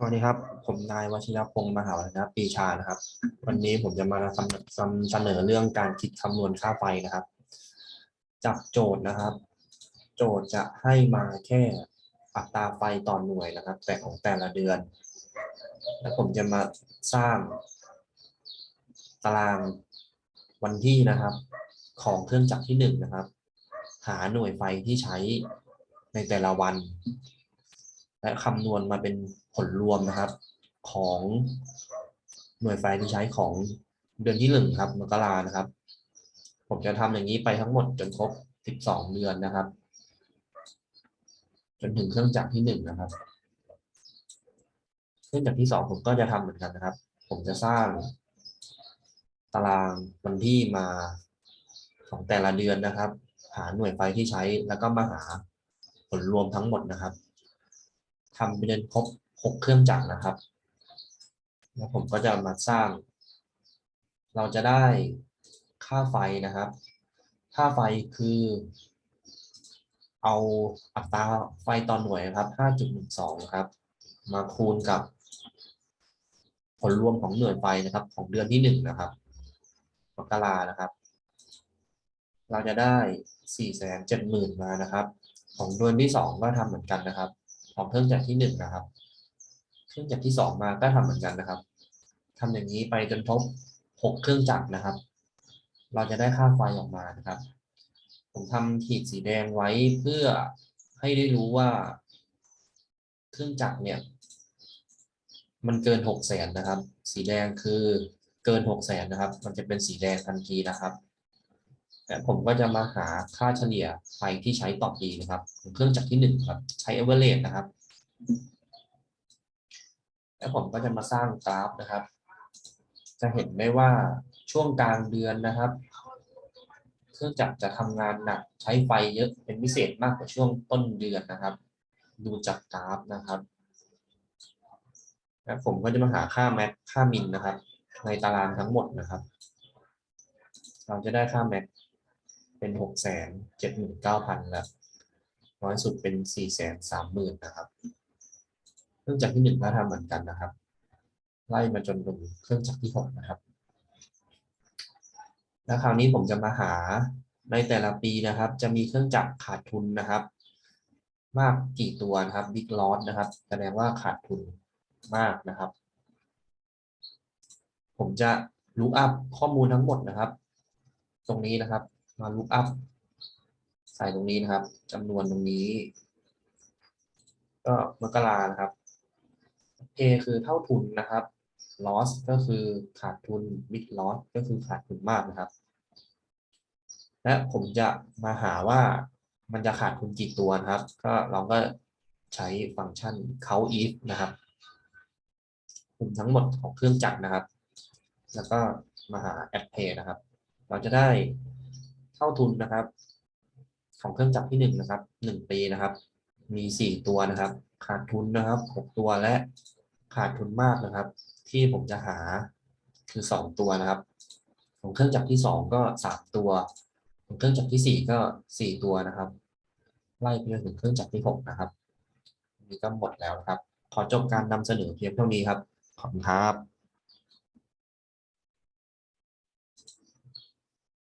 สวัสดีครับ ผมนายวชิรพงศ์มหาวัฒนปรีชานะครับ วันนี้ผมจะมานำเสนอเรื่องการคิดคำนวณค่าไฟนะครับจากโจทย์นะครับ โจทย์จะให้มาแค่อัตราไฟต่อหน่วยนะครับ แต่ของแต่ละเดือน แล้วผมจะมาสร้าง ตารางวันที่นะครับ ของเครื่องจักรที่หนึ่งนะครับ หาหน่วยไฟที่ใช้ในแต่ละวัน และคำนวณมาเป็นผลรวมนะครับ ของหน่วยไฟที่ใช้ของเดือนที่หนึ่งครับมกรานะครับ ผมจะทำอย่างนี้ไปทั้งหมดจนครบ12เดือนนะครับ จนถึงเครื่องจักรที่หนึ่งนะครับเครื่องจักรที่สองผมก็จะทำเหมือนกันนะครับ ผมจะสร้างตารางวันที่มาของแต่ละเดือนนะครับ หาหน่วยไฟที่ใช้แล้วก็มาหาผลรวมทั้งหมดนะครับ ทำไปจนครบหกเครื่องจักรนะครับ แล้วผมก็จะมาสร้าง เราจะได้ค่าไฟนะครับ ค่าไฟคือ เอาอัตราไฟต่อหน่วยนะครับ5.12ครับ มาคูณกับ ผลรวมของหน่วยไฟนะครับ ของเดือนที่หนึ่งนะครับมกรานะครับ เราจะได้สี่แสนเจ็ดหมื่นมานะครับ ของเดือนที่สองก็ทำเหมือนกันนะครับ ของเครื่องจักรที่หนึ่งนะครับ เครื่องจักรที่สองมาก็ทำเหมือนกันนะครับทำอย่างนี้ไปจนครบหกเครื่องจักรนะครับ เราจะได้ค่าไฟออกมานะครับ ผมทำขีดสีแดงไว้เพื่อให้ได้รู้ว่า เครื่องจักรเนี่ย มันเกินหกแสนนะครับ สีแดงคือเกินหกแสนนะครับ มันจะเป็นสีแดงทันทีนะครับ ผมก็จะมาหาค่าเฉลี่ยไฟที่ใช้ต่อปีนะครับของเครื่องจักรที่หนึ่งครับ ใช้ average นะครับ แล้วผมก็จะมาสร้างกราฟนะครับ จะเห็นได้ว่าช่วงกลางเดือนนะครับ เครื่องจักรจะทำงานหนักใช้ไฟเยอะเป็นพิเศษมากกว่าช่วงต้นเดือนนะครับ ดูจากกราฟนะครับแล้วผมก็จะมาหาค่าแม็กค่ามินนะครับ ในตารางทั้งหมดนะครับ เราจะได้ค่าแม็ก เป็นหกแสนเจ็ดหมื่นเก้าพันแล้วน้อยสุดเป็นสี่แสนสามหมื่นนะครับเครื่องจักรที่หนึ่งก็ทำเหมือนกันนะครับ ไล่มาจนถึงเครื่องจักรที่หกนะครับ แล้วคราวนี้ผมจะมาหาในแต่ละปีนะครับ จะมีเครื่องจักรขาดทุนนะครับ มากกี่ตัวนะครับบิ๊กลอสนะครับ แสดงว่าขาดทุนมากนะครับ ผมจะลุกอัพข้อมูลทั้งหมดนะครับ ตรงนี้นะครับ มาลุกอัพใส่ตรงนี้นะครับจำนวนตรงนี้ ก็มกรานะครับ A คือเท่าทุนนะครับ loss ก็คือขาดทุน big loss ก็คือขาดทุนมากนะครับ และผมจะมาหาว่ามันจะขาดทุนกี่ตัวนะครับ ก็เราก็ใช้ฟังก์ชัน count if นะครับกลุ่มทั้งหมดของเครื่องจักรนะครับ แล้วก็มาหา add pay นะครับ เราจะได้ เท่าทุนนะครับ ของเครื่องจักรที่หนึ่งนะครับหนึ่งปีนะครับ มีสี่ตัวนะครับ ขาดทุนนะครับหกตัวและขาดทุนมากนะครับ ที่ผมจะหาคือสองตัวนะครับ ของเครื่องจักรที่สองก็สามตัว ของเครื่องจักรที่สี่ก็สี่ตัวนะครับไล่ไปจนถึงเครื่องจักรที่หกนะครับนี่ก็หมดแล้วนะครับ ขอจบการนำเสนอเพียงเท่านี้ครับขอบคุณครับ